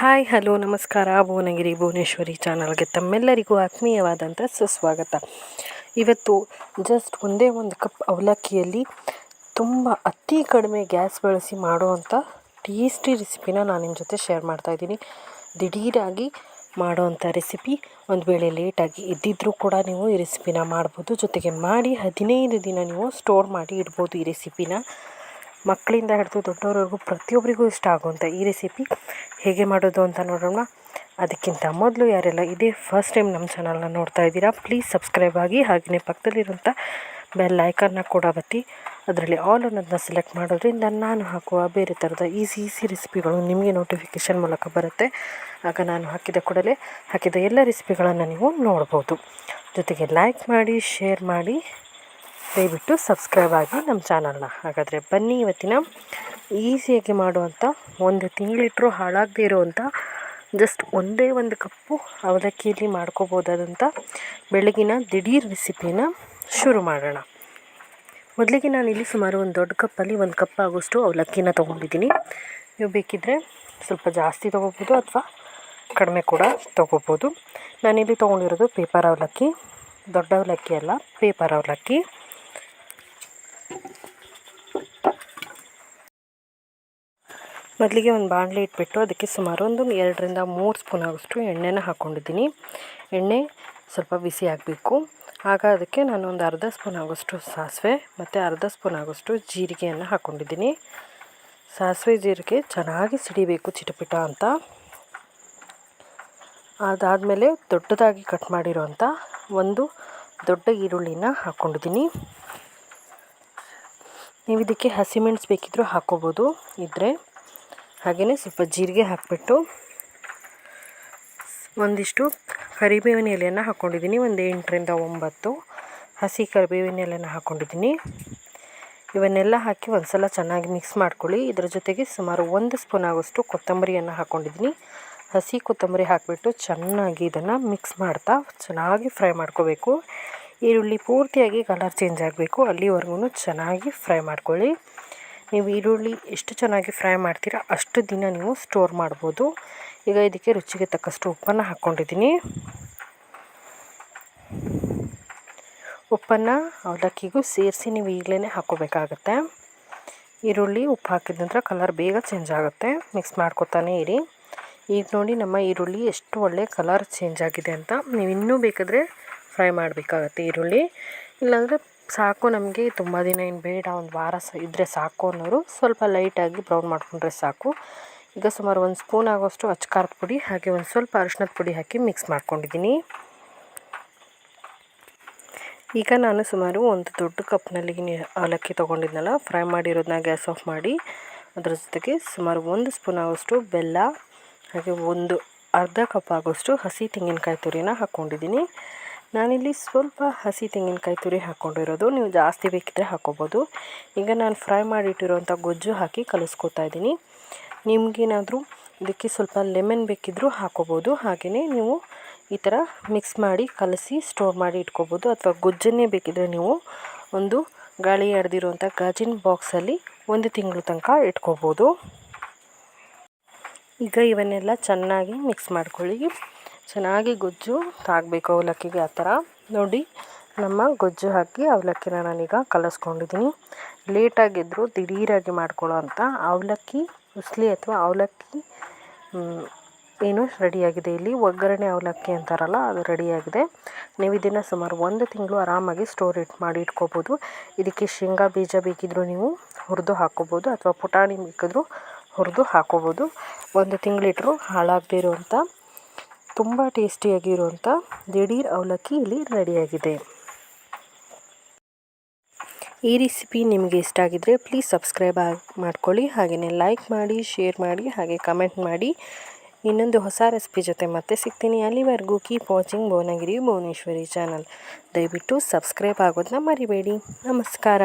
Hi, hello, ನಮಸ್ಕಾರ. ಭುವನಗಿರಿ ಭುವನೇಶ್ವರಿ ಚಾನಲ್ಗೆ ತಮ್ಮೆಲ್ಲರಿಗೂ ಆತ್ಮೀಯವಾದಂಥ ಸುಸ್ವಾಗತ. ಇವತ್ತು ಜಸ್ಟ್ ಒಂದೇ ಒಂದು ಕಪ್ ಅವಲಕ್ಕಿಯಲ್ಲಿ ತುಂಬ ಅತಿ ಕಡಿಮೆ ಗ್ಯಾಸ್ ಬಳಸಿ ಮಾಡುವಂಥ ಟೇಸ್ಟಿ ರೆಸಿಪಿನ ನಾನು ನಿಮ್ಮ ಜೊತೆ ಶೇರ್ ಮಾಡ್ತಾಯಿದ್ದೀನಿ ದಿಢೀರಾಗಿ ಮಾಡುವಂಥ ರೆಸಿಪಿ ಒಂದು ವೇಳೆ ಲೇಟಾಗಿ ಇದ್ದಿದ್ದರೂ ಕೂಡ ನೀವು ಈ ರೆಸಿಪಿನ ಮಾಡ್ಬೋದು. ಜೊತೆಗೆ ಮಾಡಿ ಹದಿನೈದು ದಿನ ನೀವು ಸ್ಟೋರ್ ಮಾಡಿ ಇಡ್ಬೋದು ಈ ರೆಸಿಪಿನ ಮಕ್ಕಳಿಂದ ಹಿಡಿದು ದೊಡ್ಡವರವರೆಗೂ ಪ್ರತಿಯೊಬ್ಬರಿಗೂ ಇಷ್ಟ ಆಗುವಂಥ ಈ ರೆಸಿಪಿ ಹೇಗೆ ಮಾಡೋದು ಅಂತ ನೋಡೋಣ. ಅದಕ್ಕಿಂತ ಮೊದಲು ಯಾರೆಲ್ಲ ಇದೇ ಫಸ್ಟ್ ಟೈಮ್ ನಮ್ಮ ಚಾನಲ್ನ ನೋಡ್ತಾ ಇದ್ದೀರಾ ಪ್ಲೀಸ್ ಸಬ್ಸ್ಕ್ರೈಬ್ ಆಗಿ ಹಾಗೆಯೇ ಪಕ್ಕದಲ್ಲಿರುವಂಥ ಬೆಲ್ ಐಕನ್ನ ಕೂಡ ಬತ್ತಿ ಅದರಲ್ಲಿ ಆಲ್ ಅನ್ನೋದನ್ನ ಸೆಲೆಕ್ಟ್ ಮಾಡೋದ್ರಿಂದ ನಾನು ಹಾಕುವ ಬೇರೆ ಥರದ ಈಸಿ ಈಸಿ ರೆಸಿಪಿಗಳು ನಿಮಗೆ ನೋಟಿಫಿಕೇಷನ್ ಮೂಲಕ ಬರುತ್ತೆ. ಆಗ ನಾನು ಹಾಕಿದ ಕೂಡಲೇ ಹಾಕಿದ ಎಲ್ಲ ರೆಸಿಪಿಗಳನ್ನು ನೀವು ನೋಡ್ಬೋದು. ಜೊತೆಗೆ ಲೈಕ್ ಮಾಡಿ ಶೇರ್ ಮಾಡಿ. ದಯವಿಟ್ಟು ಸಬ್ಸ್ಕ್ರೈಬ್ ಆಗಿ ನಮ್ಮ ಚಾನಲ್ನ. ಹಾಗಾದರೆ ಬನ್ನಿ ಇವತ್ತಿನ ಈಸಿಯಾಗಿ ಮಾಡುವಂಥ ಒಂದು ತಿಂಗಳಿಟ್ಟರು ಹಾಳಾಗದೇ ಇರುವಂಥ ಜಸ್ಟ್ ಒಂದೇ ಒಂದು ಕಪ್ಪು ಅವಲಕ್ಕಿಯಲ್ಲಿ ಮಾಡ್ಕೋಬೋದಾದಂಥ ಬೆಳಗಿನ ದಿಢೀರ್ ರೆಸಿಪಿನ ಶುರು ಮಾಡೋಣ. ಮೊದಲಿಗೆ ನಾನಿಲ್ಲಿ ಸುಮಾರು ಒಂದು ದೊಡ್ಡ ಕಪ್ಪಲ್ಲಿ ಒಂದು ಕಪ್ ಆಗೋಷ್ಟು ಅವಲಕ್ಕಿನ ತೊಗೊಂಡಿದ್ದೀನಿ. ನೀವು ಬೇಕಿದ್ದರೆ ಸ್ವಲ್ಪ ಜಾಸ್ತಿ ತೊಗೋಬೋದು ಅಥವಾ ಕಡಿಮೆ ಕೂಡ ತೊಗೋಬೋದು. ನಾನಿಲ್ಲಿ ತೊಗೊಂಡಿರೋದು ಪೇಪರ್ ಅವಲಕ್ಕಿ, ದೊಡ್ಡ ಅವಲಕ್ಕಿ ಅಲ್ಲ, ಪೇಪರ್ ಅವಲಕ್ಕಿ. ಮೊದಲಿಗೆ ಒಂದು ಬಾಣಲೆ ಇಟ್ಬಿಟ್ಟು ಅದಕ್ಕೆ ಸುಮಾರು ಒಂದು ಎರಡರಿಂದ ಮೂರು ಸ್ಪೂನ್ ಆಗೋಷ್ಟು ಎಣ್ಣೆನ ಹಾಕ್ಕೊಂಡಿದ್ದೀನಿ. ಎಣ್ಣೆ ಸ್ವಲ್ಪ ಬಿಸಿ ಆಗಬೇಕು. ಆಗ ಅದಕ್ಕೆ ನಾನು ಒಂದು ಅರ್ಧ ಸ್ಪೂನ್ ಆಗೋಷ್ಟು ಸಾಸಿವೆ ಮತ್ತು ಅರ್ಧ ಸ್ಪೂನ್ ಆಗೋಷ್ಟು ಜೀರಿಗೆಯನ್ನು ಹಾಕ್ಕೊಂಡಿದ್ದೀನಿ. ಸಾಸಿವೆ ಜೀರಿಗೆ ಚೆನ್ನಾಗಿ ಸಿಡಿಬೇಕು ಚಿಟಪಿಟ ಅಂತ. ಅದಾದಮೇಲೆ ದೊಡ್ಡದಾಗಿ ಕಟ್ ಮಾಡಿರೋಂಥ ಒಂದು ದೊಡ್ಡ ಈರುಳ್ಳಿನ ಹಾಕ್ಕೊಂಡಿದ್ದೀನಿ. ನೀವು ಇದಕ್ಕೆ ಹಸಿಮೆಣಸು ಬೇಕಿದ್ದರೂ ಹಾಕ್ಕೋಬೋದು ಇದ್ದರೆ ಹಾಗೆಯೇ ಸ್ವಲ್ಪ ಜೀರಿಗೆ ಹಾಕಿಬಿಟ್ಟು ಒಂದಿಷ್ಟು ಕರಿಬೇವಿನ ಎಲೆಯನ್ನು ಹಾಕ್ಕೊಂಡಿದ್ದೀನಿ ಒಂದು ಎಂಟರಿಂದ ಒಂಬತ್ತು ಹಸಿ ಕರಿಬೇವಿನ ಎಲೆನ ಹಾಕ್ಕೊಂಡಿದ್ದೀನಿ ಇವನ್ನೆಲ್ಲ ಹಾಕಿ ಒಂದು ಸಲ ಚೆನ್ನಾಗಿ ಮಿಕ್ಸ್ ಮಾಡ್ಕೊಳ್ಳಿ. ಇದರ ಜೊತೆಗೆ ಸುಮಾರು ಒಂದು ಸ್ಪೂನ್ ಆಗೋಷ್ಟು ಕೊತ್ತಂಬರಿಯನ್ನು ಹಾಕ್ಕೊಂಡಿದ್ದೀನಿ ಹಸಿ ಕೊತ್ತಂಬರಿ ಹಾಕಿಬಿಟ್ಟು ಚೆನ್ನಾಗಿ ಇದನ್ನು ಮಿಕ್ಸ್ ಮಾಡ್ತಾ ಚೆನ್ನಾಗಿ ಫ್ರೈ ಮಾಡ್ಕೋಬೇಕು. ಈರುಳ್ಳಿ ಪೂರ್ತಿಯಾಗಿ ಕಲರ್ ಚೇಂಜ್ ಆಗಬೇಕು. ಅಲ್ಲಿವರೆಗೂ ಚೆನ್ನಾಗಿ ಫ್ರೈ ಮಾಡ್ಕೊಳ್ಳಿ. ನೀವು ಈರುಳ್ಳಿ ಎಷ್ಟು ಚೆನ್ನಾಗಿ ಫ್ರೈ ಮಾಡ್ತೀರಾ ಅಷ್ಟು ದಿನ ನೀವು ಸ್ಟೋರ್ ಮಾಡ್ಬೋದು. ಈಗ ಇದಕ್ಕೆ ರುಚಿಗೆ ತಕ್ಕಷ್ಟು ಉಪ್ಪನ್ನು ಹಾಕ್ಕೊಂಡಿದ್ದೀನಿ. ಉಪ್ಪನ್ನು ಅವಲಕ್ಕಿಗೂ ಸೇರಿಸಿ ನೀವು ಈಗಲೇ ಹಾಕ್ಕೋಬೇಕಾಗತ್ತೆ. ಈರುಳ್ಳಿ ಉಪ್ಪು ಹಾಕಿದ ನಂತರ ಕಲರ್ ಬೇಗ ಚೇಂಜ್ ಆಗುತ್ತೆ. ಮಿಕ್ಸ್ ಮಾಡ್ಕೊತಾನೆ ಇರಿ. ಈಗ ನೋಡಿ ನಮ್ಮ ಈರುಳ್ಳಿ ಎಷ್ಟು ಒಳ್ಳೆ ಕಲರ್ ಚೇಂಜ್ ಆಗಿದೆ ಅಂತ. ನೀವು ಇನ್ನೂ ಬೇಕಾದರೆ ಫ್ರೈ ಮಾಡಬೇಕಾಗತ್ತೆ ಈರುಳ್ಳಿ. ಇಲ್ಲಾಂದರೆ ಸಾಕು ನಮಗೆ, ತುಂಬ ದಿನ ಏನು ಬೇಡ, ಒಂದು ವಾರ ಸ ಇದ್ದರೆ ಸಾಕು ಅನ್ನೋರು ಸ್ವಲ್ಪ ಲೈಟಾಗಿ ಬ್ರೌನ್ ಮಾಡಿಕೊಂಡ್ರೆ ಸಾಕು. ಈಗ ಸುಮಾರು ಒಂದು ಸ್ಪೂನ್ ಆಗೋಷ್ಟು ಅಚ್ಕಾರದ ಪುಡಿ, ಹಾಗೆ ಒಂದು ಸ್ವಲ್ಪ ಅರಿಶಿನದ ಪುಡಿ ಹಾಕಿ ಮಿಕ್ಸ್ ಮಾಡ್ಕೊಂಡಿದ್ದೀನಿ. ಈಗ ನಾನು ಸುಮಾರು ಒಂದು ದೊಡ್ಡ ಕಪ್ನಲ್ಲಿ ಅವಲಕ್ಕಿ ತೊಗೊಂಡಿದ್ನಲ್ಲ ಫ್ರೈ ಮಾಡಿರೋದನ್ನ ಗ್ಯಾಸ್ ಆಫ್ ಮಾಡಿ. ಅದರ ಜೊತೆಗೆ ಸುಮಾರು ಒಂದು ಸ್ಪೂನ್ ಆಗೋಷ್ಟು ಬೆಲ್ಲ, ಹಾಗೆ ಒಂದು ಅರ್ಧ ಕಪ್ ಆಗೋಷ್ಟು ಹಸಿ ತೆಂಗಿನಕಾಯಿ ತುರಿನ ಹಾಕ್ಕೊಂಡಿದ್ದೀನಿ ನಾನಿಲ್ಲಿ ಸ್ವಲ್ಪ ಹಸಿ ತೆಂಗಿನಕಾಯಿ ತುರಿ ಹಾಕ್ಕೊಂಡಿರೋದು. ನೀವು ಜಾಸ್ತಿ ಬೇಕಿದ್ದರೆ ಹಾಕ್ಕೋಬೋದು ಈಗ ನಾನು ಫ್ರೈ ಮಾಡಿಟ್ಟಿರೋಂಥ ಗೊಜ್ಜು ಹಾಕಿ ಕಲಿಸ್ಕೊತಾ ಇದ್ದೀನಿ. ನಿಮಗೇನಾದರೂ ಇದಕ್ಕೆ ಸ್ವಲ್ಪ ಲೆಮನ್ ಬೇಕಿದ್ದರೂ ಹಾಕ್ಕೋಬೋದು ಹಾಗೆಯೇ ನೀವು ಈ ಥರ ಮಿಕ್ಸ್ ಮಾಡಿ ಕಲಸಿ ಸ್ಟೋರ್ ಮಾಡಿ ಇಟ್ಕೋಬೋದು. ಅಥವಾ ಗೊಜ್ಜನ್ನೇ ಬೇಕಿದ್ದರೆ ನೀವು ಒಂದು ಗಾಳಿ ಹರಿದಿರುವಂಥ ಗಾಜಿನ ಬಾಕ್ಸಲ್ಲಿ ಒಂದು ತಿಂಗಳು ತನಕ ಇಟ್ಕೋಬೋದು. ಈಗ ಇವನ್ನೆಲ್ಲ ಚೆನ್ನಾಗಿ ಮಿಕ್ಸ್ ಮಾಡ್ಕೊಳ್ಳಿ. ಚೆನ್ನಾಗಿ ಗೊಜ್ಜು ತಾಗಬೇಕು ಅವಲಕ್ಕಿಗೆ ಆ ಥರ. ನೋಡಿ, ನಮ್ಮ ಗೊಜ್ಜು ಹಾಕಿ ಅವಲಕ್ಕಿನ ನಾನೀಗ ಕಲಸ್ಕೊಂಡಿದ್ದೀನಿ. ಲೇಟಾಗಿದ್ದರೂ ದಿಢೀರಾಗಿ ಮಾಡ್ಕೊಳ್ಳೋ ಅಂಥ ಅವಲಕ್ಕಿ, ಉಸ್ಲಿ ಅಥವಾ ಅವಲಕ್ಕಿ ಏನು ರೆಡಿಯಾಗಿದೆ ಇಲ್ಲಿ. ಒಗ್ಗರಣೆ ಅವಲಕ್ಕಿ ಅಂತಾರಲ್ಲ, ಅದು ರೆಡಿಯಾಗಿದೆ. ನೀವು ಇದನ್ನು ಸುಮಾರು ಒಂದು ತಿಂಗಳು ಆರಾಮಾಗಿ ಸ್ಟೋರ್ ಇಟ್ ಮಾಡಿ ಇಟ್ಕೋಬೋದು. ಇದಕ್ಕೆ ಶೇಂಗಾ ಬೀಜ ಬೇಕಿದ್ದರೂ ನೀವು ಹುರಿದು ಹಾಕ್ಕೋಬೋದು ಅಥವಾ ಪುಟಾಣಿ ಬೇಕಿದ್ರೂ ಹುರಿದು ಹಾಕ್ಕೋಬೋದು ಒಂದು ತಿಂಗಳಿಟ್ಟರೂ ಹಾಳಾಗದೇ ಇರುವಂಥ ತುಂಬ ಟೇಸ್ಟಿಯಾಗಿರುವಂಥ ದಿಢೀರ್ ಅವಲಕ್ಕಿ ಇಲ್ಲಿ ರೆಡಿಯಾಗಿದೆ. ಈ ರೆಸಿಪಿ ನಿಮಗೆ ಇಷ್ಟ ಆಗಿದ್ದರೆ ಪ್ಲೀಸ್ ಸಬ್ಸ್ಕ್ರೈಬ್ ಮಾಡ್ಕೊಳ್ಳಿ ಹಾಗೆಯೇ ಲೈಕ್ ಮಾಡಿ, ಶೇರ್ ಮಾಡಿ, ಹಾಗೆ ಕಮೆಂಟ್ ಮಾಡಿ. ಇನ್ನೊಂದು ಹೊಸ ರೆಸಿಪಿ ಜೊತೆ ಮತ್ತೆ ಸಿಗ್ತೀನಿ ಅಲ್ಲಿವರೆಗೂ. Keep watching Bhuvanagiri Bhuvaneshwari channel. ದಯವಿಟ್ಟು ಸಬ್ಸ್ಕ್ರೈಬ್ ಆಗೋದನ್ನ ಮರಿಬೇಡಿ. ನಮಸ್ಕಾರ.